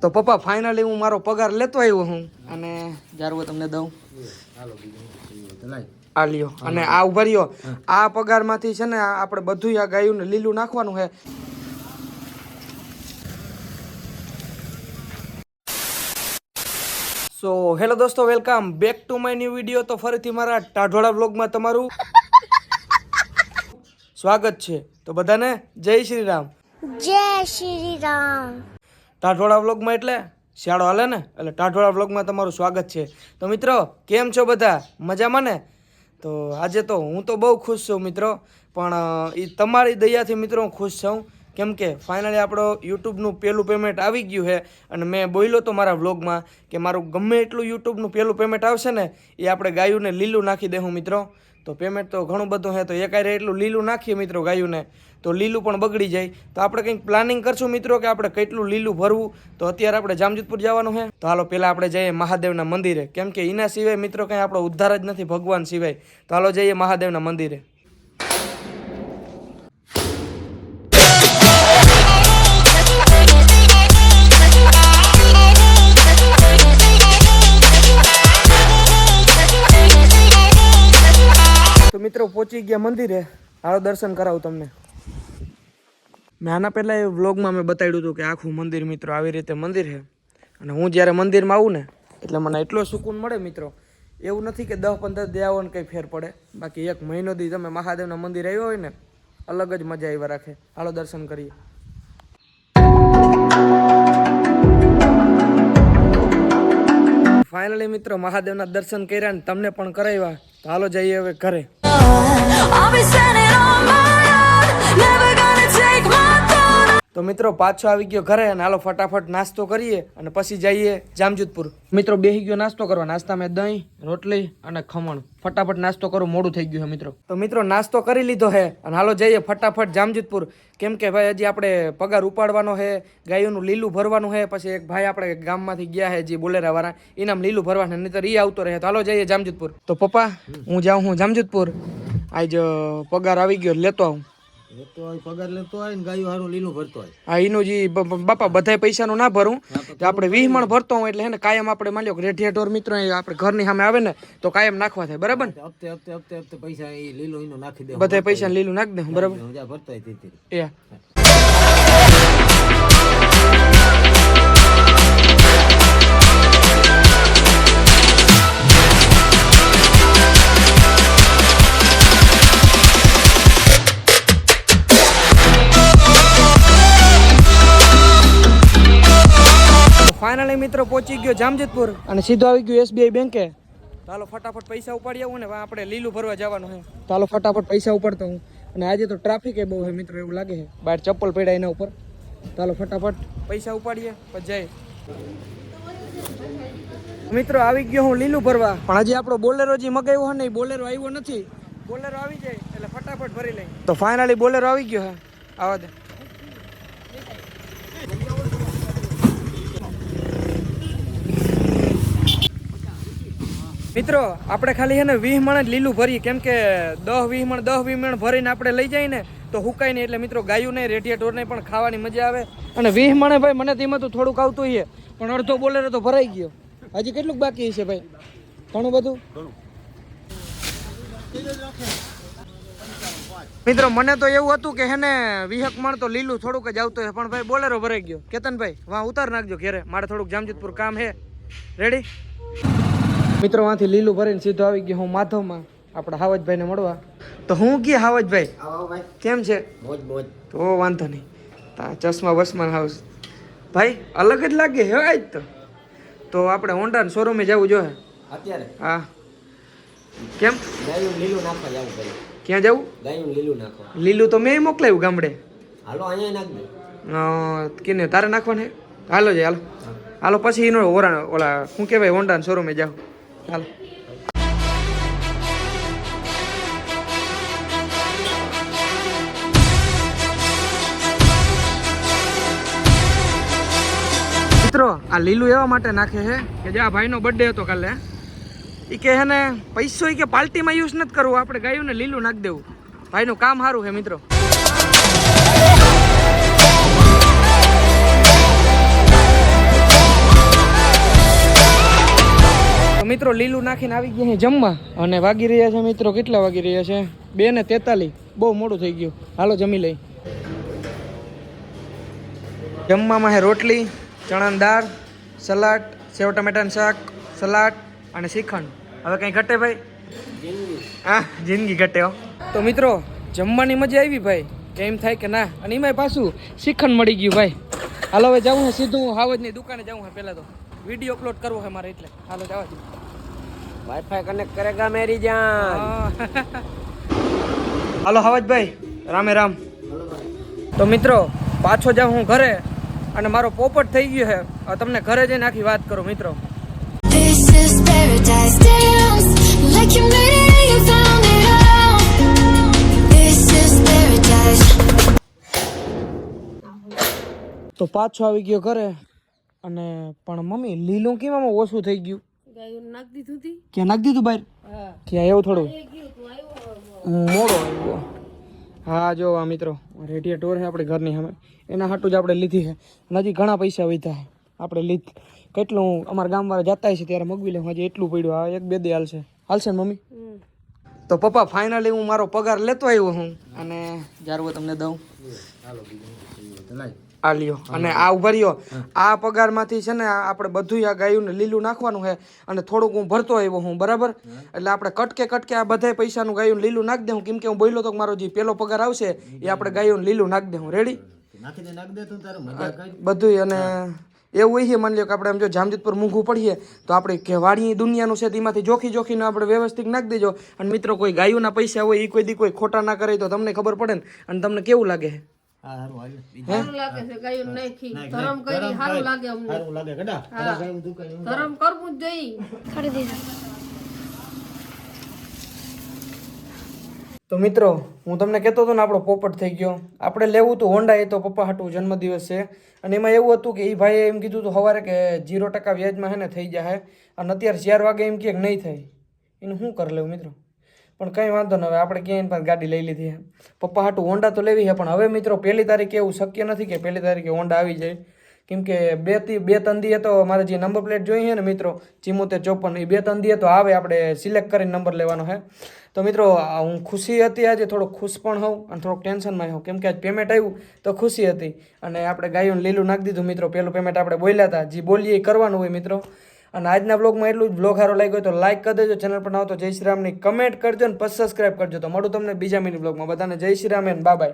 તો પપ્પા ફાઇનલી હું મારો પગાર લેતો આવ્યો હું. અને જારવો તમને દઉં. આ લ્યો. અને આ ઊભા રહ્યો. આ પગારમાંથી છે ને આપણે બધું આ ગાયું ને લીલું નાખવાનું છે. સો હેલો દોસ્તો welcome back to my new video તો ફરીથી મારા ટાઢોળા વ્લોગમાં તમારું સ્વાગત છે. તો બધાને જય શ્રી રામ. જય શ્રી રામ. ટાઢોળા વ્લોગમાં એટલે શિયાળો હાલે ને? એટલે ટાઢોળા વ્લોગમાં તમારું સ્વાગત છે. તો મિત્રો, કેમ છો બધા? મજામાં ને? તો આજે તો હું તો બહુ ખુશ છું મિત્રો, પણ એ તમારી દયાથી મિત્રો હું ખુશ છું. કેમ કે ફાઇનલી આપણો યુટ્યુબનું પહેલું પેમેન્ટ આવી ગયું છે અને મેં બોલ્યો તો મારા વ્લોગમાં કે મારું ગમે એટલું યુટ્યુબનું પહેલું પેમેન્ટ આવશે ને, એ આપણે ગાયુંને લીલું નાખી દેવું મિત્રો. તો પેમેન્ટ તો ઘણું બધું છે તો એકારે એટલું લીલું નાખીએ મિત્રો ગાયુંને, તો લીલું પણ બગડી જાય. તો આપણે કંઈક પ્લાનિંગ કરશું મિત્રો કે આપણે કેટલું લીલું ભરવું? તો અત્યારે આપણે જામજોધપુર જવાનું છે તો હાલો પહેલાં આપણે જઈએ મહાદેવના મંદિરે. કેમ કે એના સિવાય મિત્રો કંઈ આપણો ઉદ્ધાર જ નથી ભગવાન સિવાય. તો હાલો, જઈએ મહાદેવના મંદિરે. મિત્રો પહોંચી ગયા મંદિરે. હારો દર્શન કરાવું તમને. મેં આના પહેલાં એ વ્લોગમાં મેં બતાવ્યું હતું કે આખું મંદિર મિત્રો આવી રીતે મંદિર છે. અને હું જ્યારે મંદિરમાં આવું ને, એટલે મને એટલો સુકૂન મળે મિત્રો. એવું નથી કે દસ પંદર દે આવો ને કંઈ ફેર પડે. બાકી એક મહિનો દી તમે મહાદેવના મંદિર આવ્યો હોય ને, અલગ જ મજા આવ્યા રાખે. હાલો દર્શન કરીએ. ફાઇનલી મિત્રો મહાદેવના દર્શન કર્યા ને તમને પણ કરાવ્યા. તો હાલો જઈએ હવે ઘરે. I'll be standing તો મિત્રો પાછો આવી ગયો ઘરે અને હાલો ફટાફટ નાસ્તો કરીએ અને પછી જઈએ જામજોધપુર. મિત્રો બેહી ગયો નાસ્તો કરવા. નાસ્તામાં દહીં, રોટલી અને ખમણ. ફટાફટ નાસ્તો કરું. મોડું થઈ ગયું છે મિત્રો. તો મિત્રો નાસ્તો કરી લીધો છે અને હાલો જઈએ ફટાફટ જામજોધપુર. કેમ કે ભાઈ હજી આપણે પગાર ઉપાડવાનો છે, ગાયોનું લીલું ભરવાનું છે. પછી એક ભાઈ આપણે ગામમાંથી ગયા છે જે બોલેરા વાળા એનામ લીલું ભરવાનું નહીતર એ આવતો રહે. તો હાલો જઈએ જામજોધપુર. તો પપ્પા, હું જાઉં હું જામજોધપુર. આજ પગાર આવી ગયો, લેતો આવું. લેતો હોય પગાર લેતો હોય ને ગાયું હારું લીલું ભરતો હોય. હા એનું જે બાપા બધાય પૈસાનું ના ભરું. તો આપણે વીસ મણ ભરતો હોય એટલે હે કાયમ આપણે માની લો કે રેઠિયા ઢોર મિત્રો આપણે ઘરની સામે આવે ને તો કાયમ નાખવા થાય બરાબર ને? હપ્તે હપ્તે હપ્તે હપ્તે પૈસા એ લીલું એનું નાખી દે બધાય પૈસા લીલું નાખ દે બરાબર? ભરતો હોય એ. મિત્રો પહોંચી ગયો જામજોધપુર અને સીધો આવી ગયો એસબીઆઈ બેંકે. ચાલો ફટાફટ પૈસા ઉપાડી આવું ને આપણે લીલું ભરવા જવાનું છે. ચાલો ફટાફટ પૈસા ઉપાડતો હું. અને આજે તો ટ્રાફિક એ બહુ છે મિત્રો એવું લાગે છે. બહાર ચપ્પલ પડ્યા એના ઉપર. ચાલો ફટાફટ. પૈસા ઉપાડીએ પછી જાય મિત્રો આવી ગયો હું લીલું ભરવા. પણ હજી આપણો બોલેરો જે મગાવ્યો હોય ને બોલેરો આવ્યો નથી. બોલેરો આવી જાય એટલે ફટાફટ ભરી લઈ તો ફાઇનલી બોલેરો આવી ગયો હે આવા દે. મિત્રો, આપણે ખાલી છે ને વીસ મણ જ લીલું ભરીએ. કેમ કે દસ વીસ મણ દસ વીસ મણ ભરીને આપણે લઈ જઈએ ને, તો હુકાય નહીં. એટલે મિત્રો, ગાયું નહીં, રેડિયેટર નહીં, પણ ખાવાની મજા આવે. અને વીસ મણે ભાઈ, મને તેમાં તો થોડુંક આવતું છે પણ અડધો બોલેરો તો ભરાઈ ગયો. હજી કેટલુંક બાકી છે ભાઈ? ઘણું બધું? મિત્રો, મને તો એવું હતું કે હેને વિહક મણ તો લીલું થોડુંક જ આવતું છે પણ ભાઈ, બોલેરો ભરાઈ ગયો. કેતનભાઈ, વાહ, ઉતાર નાખજો ઘેરે. મારે થોડુંક જામજોધપુર કામ છે. રેડી મિત્રો વાંથી લીલું ભરીને સીધો આવી ગયો હું માધવમાં. આપણા હાવજભાઈને મળવા. તો હું કે હાવજભાઈ? ભાઈ. કેમ છે? તો વાંધો નહીં. તા ચશ્મા વસમાન હાઉસ. ભાઈ અલગ જ લાગે હે આજ તો. તો આપણે હોન્ડા શોરૂમે જવું જોઈએ અત્યારે? હા. કેમ? ગાયું લીલું નાખવા જવું પડે ક્યાં જવું? ગાયું લીલું નાખવા. લીલું તો મેં મોકલાયું ગામડે. હાલો અહીંયા નાખ દે. કેને તારે નાખવાને હાલો જાય હાલો. હાલો પછી એનો ઓરા ઓલા શું કહેવાય હોન્ડા શોરૂમે જાઓ. હાલો મિત્રો, આ લીલું એવા માટે નાખે છે કે જે આ ભાઈનો બર્થડે હતો કાલે એ કે હે ને પૈસો કે પાર્ટીમાં યુઝ નથી કરવું, આપણે ગાયું ને લીલું નાખી દેવું. ભાઈનું કામ સારું છે, મિત્રો. મિત્રો લીલું નાખીને આવી ગયા જમવા. અને વાગી રહ્યા છે મિત્રો, કેટલા વાગી રહ્યા છે? બે ને તેતાલીસ. બહુ મોડું થઈ ગયું. હાલો, જમી લઈ જમવામાં હે રોટલી, ચણાની દાળ, સલાડ, સેવ ટમેટાનું શાક, સલાડ અને શ્રીખંડ હવે કંઈ ઘટે ભાઈ? હા, જિંદગી ઘટે હો. તો મિત્રો, જમવાની મજા આવી ભાઈ? એમ થાય કે ના? અને એમાંય પાછું શ્રીખંડ મળી ગયું ભાઈ. હાલો, હવે જવું સીધું હાવજની દુકાને જવું હે પહેલાં તો. વીડિયો અપલોડ કરવો છે મારે એટલે. હાલો, જવા વાઈફાઈ કનેક્ટ કરે કરેગા મેરી જાન. હાલો હવાજભાઈ. રામે રામ. તો મિત્રો પાછો જાઉં હું ઘરે અને મારો પોપટ થઈ ગયો છે. તમને ઘરે જઈને આખી વાત કરું મિત્રો. This is paradise તો પાછો આવી ગયો ઘરે અને પણ મમ્મી લીલું કેમ આમાં ઓછું થઈ ગયું? ક્યાં નાખ દીધું બહાર? ક્યાં એવું થોડું? મોડો આવ્યો. હા જો આ મિત્રો રેડિયા ટોર છે આપણે ઘરની સામે. એના હાટું જ આપણે લીધી છે. હજી ઘણા પૈસા વધ્યા છે. આપણે લીધ કેટલું અમારા ગામવાળા જતા છે ત્યારે મગવી લે હજી એટલું પડ્યું. આ એક બે દે હાલશે. હાલશે ને મમ્મી? તો પપ્પા ફાઇનલી હું મારો પગાર લેતો આવ્યો હું. અને જારવો તમને દઉં. આ લ્યો અને આ ઊભા રહ્યો. આ પગારમાંથી છે ને આપણે બધું આ ગાયું લીલું નાખવાનું છે અને થોડુંક હું ભરતો આવ્યો હું બરાબર? એટલે આપણે કટકે કટકે આ બધા પૈસાનું ગાયું લીલું નાખી દઉં કેમ કે હું બોલ્યો તો મારો જે પેલો પગાર આવશે એ આપણે ગાયું લીલું નાખી દઉં રેડી બધું અને એવું હોય છે માની લો કે આપણે એમ જો જામજોધપુર મૂંઘું પડીએ તો આપણે કે વાડી દુનિયાનું છે તેમાંથી જોખી જોખીને આપણે વ્યવસ્થિત નાખી દેજો. અને મિત્રો કોઈ ગાયોના પૈસા હોય એ કોઈ દી કોઈ ખોટા ના કરે તો તમને ખબર પડે ને. અને તમને કેવું લાગે? સારું લાગે છે ગાયું નાખી. ધરમ કરી સારું લાગે અમને. સારું લાગે કડા તારા ગાયું તું કઈ ધરમ કરવું જ જોઈએ. તો મિત્રો હું તમને કહેતો હતો ને આપણો પોપટ થઈ ગયો. આપણે લેવું હતું હોન્ડા એ તો પપ્પા હાટું જન્મદિવસ છે. અને એમાં એવું હતું કે એ ભાઈએ એમ કીધું હતું સવારે કે જીરો ટકા વ્યાજમાં હે ને થઈ જાય અને અત્યારે ચાર વાગે એમ કહે કે નહીં થાય. એનું શું કરી લેવું મિત્રો? પણ કંઈ વાંધો ન હવે આપણે ક્યાંય પાસે ગાડી લઈ લીધી પપ્પા હાટું હોન્ડા તો લેવી છે, પણ હવે મિત્રો પહેલી તારીખે એવું શક્ય નથી કે પહેલી તારીખે હોન્ડા આવી જાય. કેમ કે બેથી બે તંદીએ તો મારે જે નંબર પ્લેટ જોઈ છે ને મિત્રો, ચિમોતેર ચોપન, એ બે તંદીએ તો આવે, આપણે સિલેક્ટ કરીને નંબર લેવાનો છે. તો મિત્રો હું ખુશી હતી આજે, થોડોક ખુશ પણ હોઉં અને થોડોક ટેન્શનમાં હોઉં. કેમ કે આજ પેમેન્ટ આવ્યું તો ખુશી હતી. અને આપણે ગાયોને લીલું નાખી દીધું મિત્રો પહેલું પેમેન્ટ આપણે બોલ્યા હતા. જે બોલીએ એ કરવાનું હોય મિત્રો. અને આજના બ્લોગમાં એટલું જ. બ્લોગ સારો લાગ્યો તો લાઈક કરી દેજો. ચેનલ પર ના તો જય શ્રી રામની કમેન્ટ કરજો ને પછી સબસ્ક્રાઈબ કરજો. તો મળું તમને બીજા મિની બ્લોગમાં બધાને જય શ્રી રામ એન બાય